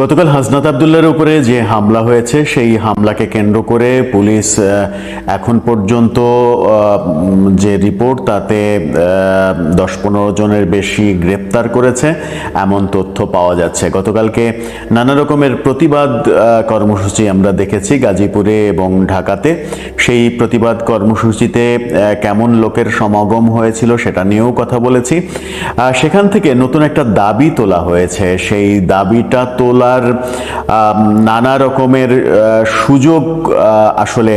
গতকাল হাসনাত আবদুল্লার উপরে যে হামলা হয়েছে, সেই হামলাকে কেন্দ্র করে পুলিশ এখন পর্যন্ত যে রিপোর্ট, তাতে দশ পনেরো জনের বেশি গ্রেপ্তার করেছে, এমন তথ্য পাওয়া যাচ্ছে। গতকালকে নানা রকমের প্রতিবাদ কর্মসূচি আমরা দেখেছি গাজীপুরে এবং ঢাকাতে। সেই প্রতিবাদ কর্মসূচিতে কেমন লোকের সমাগম হয়েছিল সেটা নিয়েও কথা বলেছি। সেখান থেকে নতুন একটা দাবি তোলা হয়েছে। সেই দাবিটা তোলার নানা রকমের সুযোগ আসলে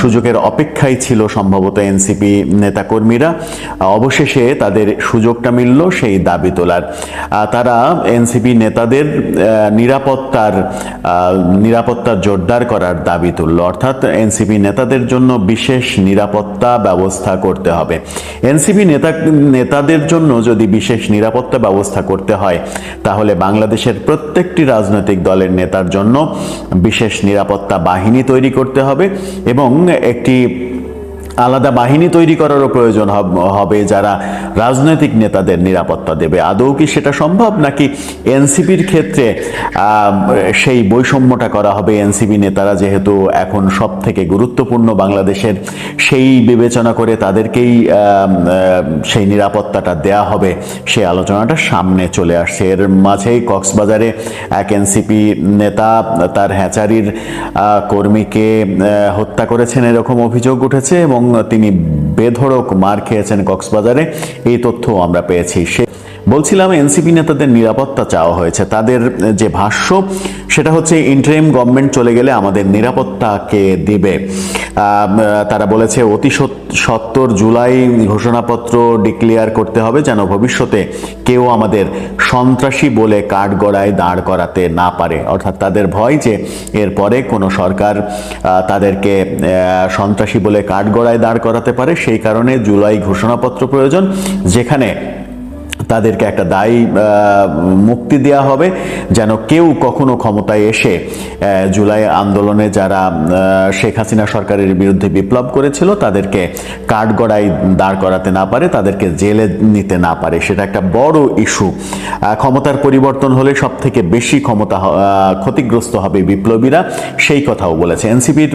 সুযোগের অপেক্ষায় ছিল সম্ভবত এনসিপি নেতাকর্মীরা। অবশেষে তাদের সুযোগটা মিলল সেই দাবি তোলার। তারা এনসিপি নেতাদের নিরাপত্তার নিরাপত্তা জোরদার করার দাবি তুলল। অর্থাৎ এনসিপি নেতাদের জন্য বিশেষ নিরাপত্তা ব্যবস্থা করতে হবে। এনসিপি নেতা, নেতাদের জন্য যদি বিশেষ নিরাপত্তা ব্যবস্থা করতে হয়, তাহলে বাংলাদেশের প্রত্যেকটি রাজনৈতিক দলের নেতার জন্য বিশেষ নিরাপত্তা বাহিনী তৈরি করতে হবে এবং একটি আলাদা বাহিনী তৈরি করারও প্রয়োজন হবে যারা রাজনৈতিক নেতাদের নিরাপত্তা দেবে। আদৌ কি সেটা সম্ভব? নাকি এনসিপির ক্ষেত্রে সেই বৈষম্যটা করা হবে? এনসিপি নেতারা যেহেতু এখন সব থেকে গুরুত্বপূর্ণ বাংলাদেশের, সেই বিবেচনা করে তাদেরকেই সেই নিরাপত্তাটা দেয়া হবে। সেই আলোচনাটা সামনে চলে আসছে। এর মাঝেই কক্সবাজারে এক এনসিপি নেতা, তার হ্যাচারির কর্মীকে হত্যা করেছেন, এরকম অভিযোগ উঠেছে এবং তিনি বেধড়ক মার খেয়েছেন কক্সবাজারে। এই তথ্য আমরা পেয়েছি। সে বলছিলাম, এনসিপি নেতাদের নিরাপত্তা চাওয়া হয়েছে। তাদের যে ভাষ্য, সেটা হচ্ছে ইন্টারিম গভর্নমেন্ট চলে গেলে আমাদের নিরাপত্তাকে দিবে। তারা বলেছে, অতি সত- সত্তর জুলাই ঘোষণাপত্র ডিক্লেয়ার করতে হবে যেন ভবিষ্যতে কেউ আমাদের সন্ত্রাসী বলে কাঠগড়ায় দাঁড় করাতে না পারে। অর্থাৎ তাদের ভয় যে এরপরে কোনো সরকার তাদেরকে সন্ত্রাসী বলে কাঠগড়ায় দাঁড় করাতে পারে। সেই কারণে জুলাই ঘোষণাপত্র প্রয়োজন, যেখানে তাদেরকে একটা দায়ী মুক্তি দেওয়া হবে যেন কেউ কখনো ক্ষমতায় এসে জুলাই আন্দোলনে যারা শেখ হাসিনা সরকারের বিরুদ্ধে বিপ্লব করেছিল তাদেরকে কাঠগড়ায় দাঁড় করাতে না পারে, তাদেরকে জেলে নিতে না পারে। সেটা একটা বড় ইস্যু। ক্ষমতার পরিবর্তন হলে সব থেকে বেশি ক্ষমতা ক্ষতিগ্রস্ত হবে বিপ্লবীরা, সেই কথাও বলেছে। এনসিপির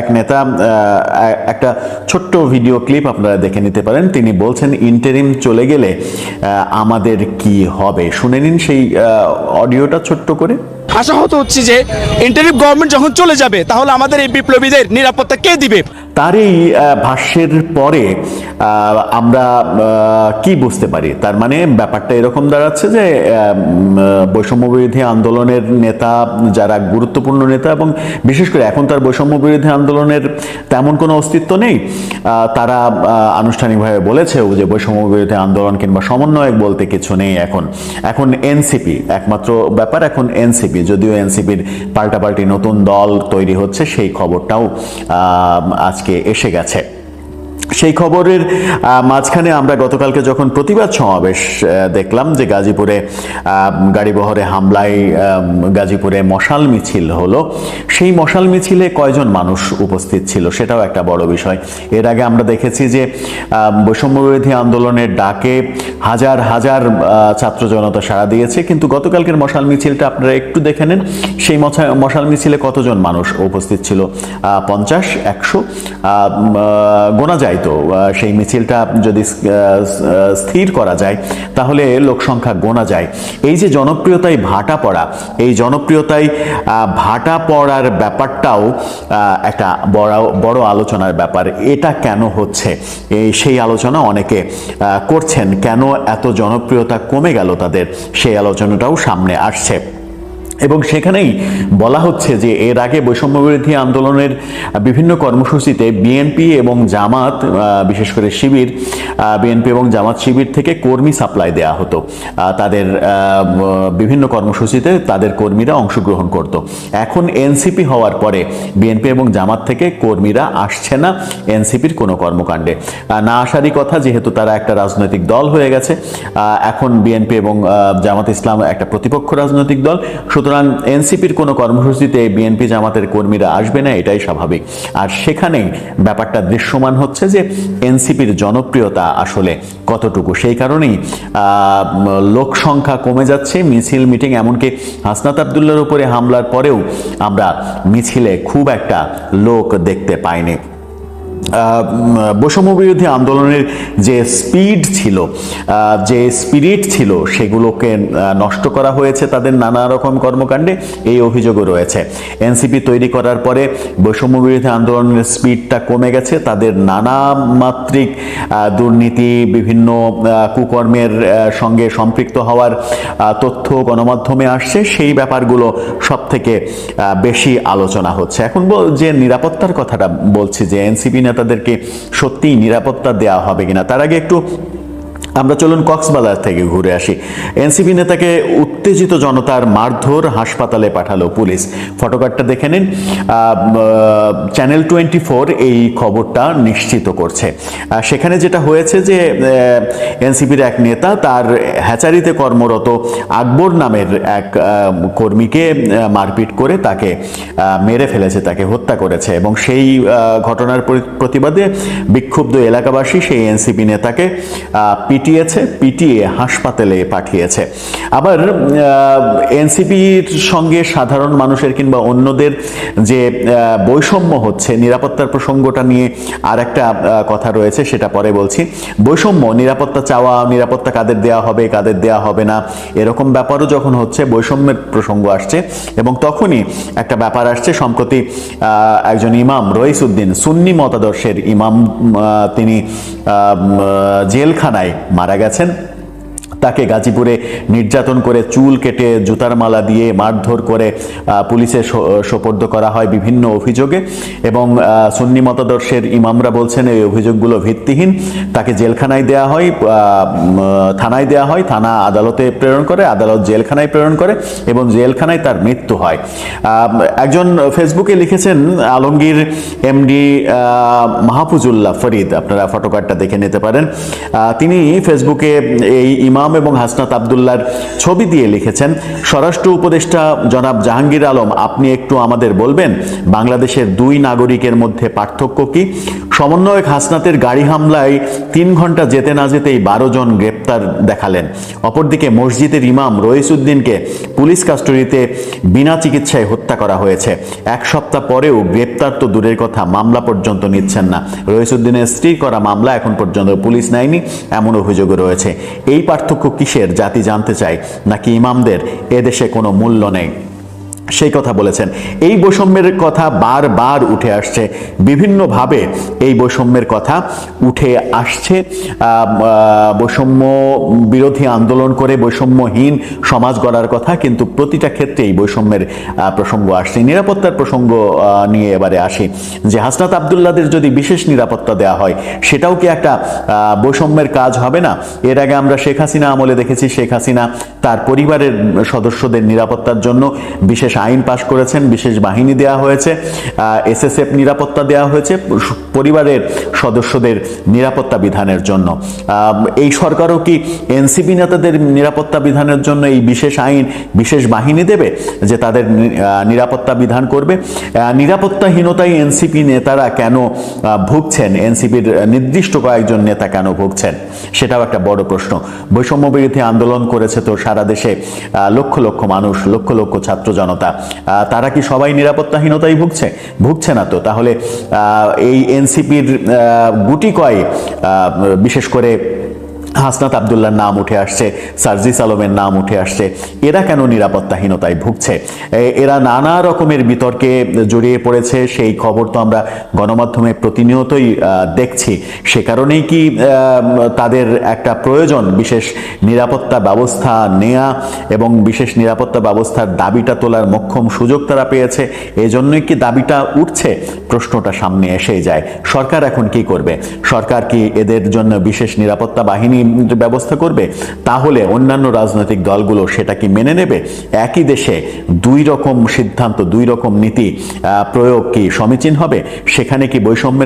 এক নেতা একটা ছোট্ট ভিডিও ক্লিপ আপনারা দেখে নিতে পারেন। তিনি বলছেন, ইন্টারিম চলে গেলে আমাদের কি হবে? শুনে নিন সেই অডিওটা ছোট্ট করে। আশাহত হচ্ছে যে ইন্টারিম গভর্নমেন্ট যখন চলে যাবে, তাহলে আমাদের এই বিপ্লবীদের নিরাপত্তা কে দিবে? তার এই ভাষ্যের পরে আমরা কি বুঝতে পারি? তার মানে ব্যাপারটা এরকম দাঁড়াচ্ছে যে আহ, উম, বৈষম্য বিরোধী আন্দোলনের নেতা যারা গুরুত্বপূর্ণ নেতা এবং বিশেষ করে এখন তার বৈষম্য বিরোধী আন্দোলনের তেমন কোনো অস্তিত্ব নেই তারা আনুষ্ঠানিকভাবে বলেছেও যে বৈষম্য বিরোধী আন্দোলন কিংবা সমন্বয়ক বলতে কিছু নেই এখন। এখন এনসিপি একমাত্র ব্যাপার এখন এনসিপি যদিও এনসিপির পাল্টাপাল্টি নতুন দল তৈরি হচ্ছে সেই খবরটাও আহ, আজকে এসে গেছে। সেই খবরের মাঝখানে আমরা গতকালকে যখন প্রতিবাদ সমাবেশ দেখলাম যে গাজীপুরে গাড়িবহরে হামলায় গাজীপুরে মশাল মিছিল হলো। সেই মশাল মিছিলে কয়জন মানুষ উপস্থিত ছিল সেটাও একটা বড় বিষয়। এর আগে আমরা দেখেছি যে বৈষম্যবিরোধী আন্দোলনের ডাকে হাজার হাজার ছাত্র জনতা সাড়া দিয়েছে। কিন্তু গতকালকের মশাল মিছিলটা আপনারা একটু দেখে নেন। সেই মশা- মশাল মিছিলে কতজন মানুষ উপস্থিত ছিল? পঞ্চাশ, একশো গোনা যায়। তো সেই মিছিলটা যদি স্থির করা যায়, তাহলে লোক সংখ্যা গোনা যায়। এই যে জনপ্রিয়তায় ভাটা পড়া, এই জনপ্রিয়তায় ভাটা পড়ার ব্যাপারটাও একটা বড় বড় আলোচনার ব্যাপার। এটা কেন হচ্ছে? এই সেই আলোচনা অনেকে করছেন। কেন এত জনপ্রিয়তা কমে গেল তাদের? সেই আলোচনাটাও সামনে আসছে। এবং সেখানেই বলা হচ্ছে যে এর আগে বৈষম্য বিরোধী আন্দোলনের বিভিন্ন কর্মসূচিতে বিএনপি এবং জামাত বিশেষ করে শিবির বিএনপি এবং জামাত শিবির থেকে কর্মী সাপ্লাই দেয়া হতো। তাদের বিভিন্ন কর্মসূচিতে তাদের কর্মীরা অংশগ্রহণ করত। এখন এনসিপি হওয়ার পরে বিএনপি এবং জামাত থেকে কর্মীরা আসছে না এনসিপির কোনো কর্মকাণ্ডে। না আসারই কথা, যেহেতু তারা একটা রাজনৈতিক দল হয়ে গেছে। এখন বিএনপি এবং জামাত ইসলাম একটা প্রতিপক্ষ রাজনৈতিক দল। সুতরাং এনসিপির কোনো কর্মসূচিতে বিএনপি জামাতের কর্মীরা আসবে না, এটাই স্বাভাবিক। আর সেখানেই ব্যাপারটা দৃশ্যমান হচ্ছে যে এনসিপির জনপ্রিয়তা আসলে কতটুকু, সেই কারণেই লোক সংখ্যা কমে যাচ্ছে, মিছিল, মিটিং, এমনকি হাসনাত আবদুল্লার উপরে হামলার পরেও আমরা মিছিলে খুব একটা লোক দেখতে পাইনি। বৈষম্য বিরোধী আন্দোলনের যে স্পিড ছিল যে স্পিরিট ছিল, সেগুলোকে নষ্ট করা হয়েছে তাদের নানা রকম কর্মকাণ্ডে এই অভিযোগও রয়েছে। এনসিপি তৈরি করার পরে বৈষম্য বিরোধী আন্দোলনের স্পিডটা কমে গেছে, তাদের নানা মাত্রিক দুর্নীতি, বিভিন্ন কুকর্মের সঙ্গে সম্পৃক্ত হওয়ার তথ্য গণমাধ্যমে আসছে, সেই ব্যাপারগুলো সব থেকে বেশি আলোচনা হচ্ছে। এখন যে নিরাপত্তার কথাটা বলছি, যে এনসিপি নেতাদেরকে সত্যিই নিরাপত্তা দেওয়া হবে কিনা? তার আগে একটু আমরা চলুন কক্সবাজার থেকে ঘুরে আসি। এনসিপি নেতাকে উত্তেজিত জনতার মারধর হাসপাতালে পাঠালো পুলিশ। ফটোকার্ডটা দেখে নিন। চ্যানেল টোয়েন্টি এই খবরটা নিশ্চিত করছে। সেখানে যেটা হয়েছে যে এনসিপির এক নেতা তার হ্যাচারিতে কর্মরত আকবর নামের এক কর্মীকে মারপিট করে তাকে মেরে ফেলেছে তাকে হত্যা করেছে এবং সেই ঘটনার প্রতিবাদে বিক্ষুব্ধ এলাকাবাসী সেই এনসিপি নেতাকে আহ, পিটিয়েছে, পিটিয়ে হাসপাতালে পাঠিয়েছে। আবার এনসিপির সঙ্গে সাধারণ মানুষের কিংবা অন্যদের যে বৈষম্য হচ্ছে, নিরাপত্তার প্রসঙ্গটা নিয়ে আর একটা কথা রয়েছে, সেটা পরে বলছি। বৈষম্য, নিরাপত্তা চাওয়া, নিরাপত্তা কাদের দেয়া হবে, কাদের দেয়া হবে না, এরকম ব্যাপারও যখন হচ্ছে, বৈষম্যের প্রসঙ্গ আসছে এবং তখনই একটা ব্যাপার আসছে, সম্প্রতি একজন ইমাম, রইসুদ্দিন, সুন্নি মতাদর্শের ইমাম তিনি জেলখানায় মারা গেছেন। তাকে গাজীপুরে নির্যাতন করে চুল কেটে জুতার মালা দিয়ে মারধর করে পুলিশে সোপর্দ করা হয় বিভিন্ন অভিযোগে এবং সুন্নি মতাদর্শের ইমামরা বলছেন এই অভিযোগগুলো ভিত্তিহীন। তাকে জেলখানায় দেয়া হয় থানায় দেয়া হয়, থানা আদালতে প্রেরণ করে, আদালত জেলখানায় প্রেরণ করে এবং জেলখানায় তার মৃত্যু হয়। একজন ফেসবুকে লিখেছেন, আলমগীর এমডি মাহফুজুল্লাহ ফরিদ, আপনারা ফটোকার্ডটা দেখে নিতে পারেন। তিনি ফেসবুকে এই ইমাম এবং হাসনাত আবদুল্লার ছবি দিয়ে লিখেছেন, স্বরাষ্ট্র উপদেষ্টা জনাব জাহাঙ্গীর আলম, আপনি একটু আমাদের বলবেন, বাংলাদেশের দুই নাগরিকের মধ্যে পার্থক্য কি? সমন্বয়ক হাসনাতের গাড়ি হামলায় তিন ঘণ্টা যেতে না যেতেই বারো জন গ্রেপ্তার দেখালেন। অপরদিকে মসজিদের ইমাম রইসুদ্দিনকে পুলিশ কাস্টডিতে বিনা চিকিৎসায় হত্যা করা হয়েছে। এক সপ্তাহ পরেও গ্রেপ্তার তো দূরের কথা, মামলা পর্যন্ত নিচ্ছেন না। রইসুদ্দিনের স্ত্রী করা মামলা এখন পর্যন্ত পুলিশ নেয়নি, এমন অভিযোগও রয়েছে। এই পার্থক্য কিসের জাতি জানতে চায়? নাকি ইমামদের? এদেশে কোনো মূল্য নেই। সেই কথা বলেছেন। এই বৈষম্যের কথা বারবার উঠে আসছে। বিভিন্নভাবে এই বৈষম্যের কথা উঠে আসছে। বৈষম্য বিরোধী আন্দোলন করে বৈষম্যহীন সমাজ গড়ার কথা কিন্তু প্রতিটা ক্ষেত্রে এই বৈষম্যের প্রসঙ্গ আসছে। নিরাপত্তার প্রসঙ্গ নিয়ে এবারে আসি। যে হাসনাত আবদুল্লাদের যদি বিশেষ নিরাপত্তা দেওয়া হয়, সেটাও কি একটা বৈষম্যের কাজ হবে না? এর আগে আমরা শেখ হাসিনা আমলে দেখেছি, শেখ হাসিনা তার পরিবারের সদস্যদের নিরাপত্তার জন্য বিশেষ আইন পাশ করেছেন, বিশেষ বাহিনী দেওয়া হয়েছে এসএসএফ নিরাপত্তা দেওয়া হয়েছে, পরিবারের সদস্যদের নিরাপত্তা বিধানের জন্য। এই সরকারও কি এনসিপি নেতাদের নিরাপত্তা বিধানের জন্য এই বিশেষ আইন, বিশেষ বাহিনী দেবে যে তাদের নিরাপত্তা বিধান করবে? নিরাপত্তাহীনতায় এনসিপি নেতারা কেন ভুগছেন? এনসিপির নির্দিষ্ট কয়েকজন নেতা কেন ভুগছেন? সেটাও একটা বড় প্রশ্ন। বৈষম্য বিরোধী আন্দোলন করেছে তো সারা দেশে লক্ষ লক্ষ মানুষ, লক্ষ লক্ষ ছাত্র জনতা। আহ, তারা কি সবাই নিরাপত্তাহীনতাই ভুগছে? ভুগছে না তো। তাহলে এই এনসিপির গুটি কয় বিশেষ করে হাসনাত আবদুল্লার নাম উঠে আসছে, সার্জিস আলমের নাম উঠে আসছে। এরা কেন নিরাপত্তাহীনতায় ভুগছে? এরা নানা রকমের বিতর্কে জড়িয়ে পড়েছে, সেই খবর তো আমরা গণমাধ্যমে প্রতিনিয়তই দেখছি। সে কারণেই কি তাদের একটা প্রয়োজন, বিশেষ নিরাপত্তা ব্যবস্থা নেয়া এবং বিশেষ নিরাপত্তা ব্যবস্থার দাবিটা তোলার মক্ষম সুযোগ তারা পেয়েছে এই জন্যই কি দাবিটা উঠছে? প্রশ্নটা সামনে এসেই যায়। সরকার এখন কি করবে? সরকার কি এদের জন্য বিশেষ নিরাপত্তা বাহিনী ব্যবস্থা করবে, তাহলে অন্যান্য রাজনৈতিক দলগুলো সেটা কি মেনে নেবে। একই দেশে দুই রকম সিদ্ধান্ত, দুই রকম নীতি প্রয়োগ কি সমীচীন হবে? সেখানে কি বৈষম্যের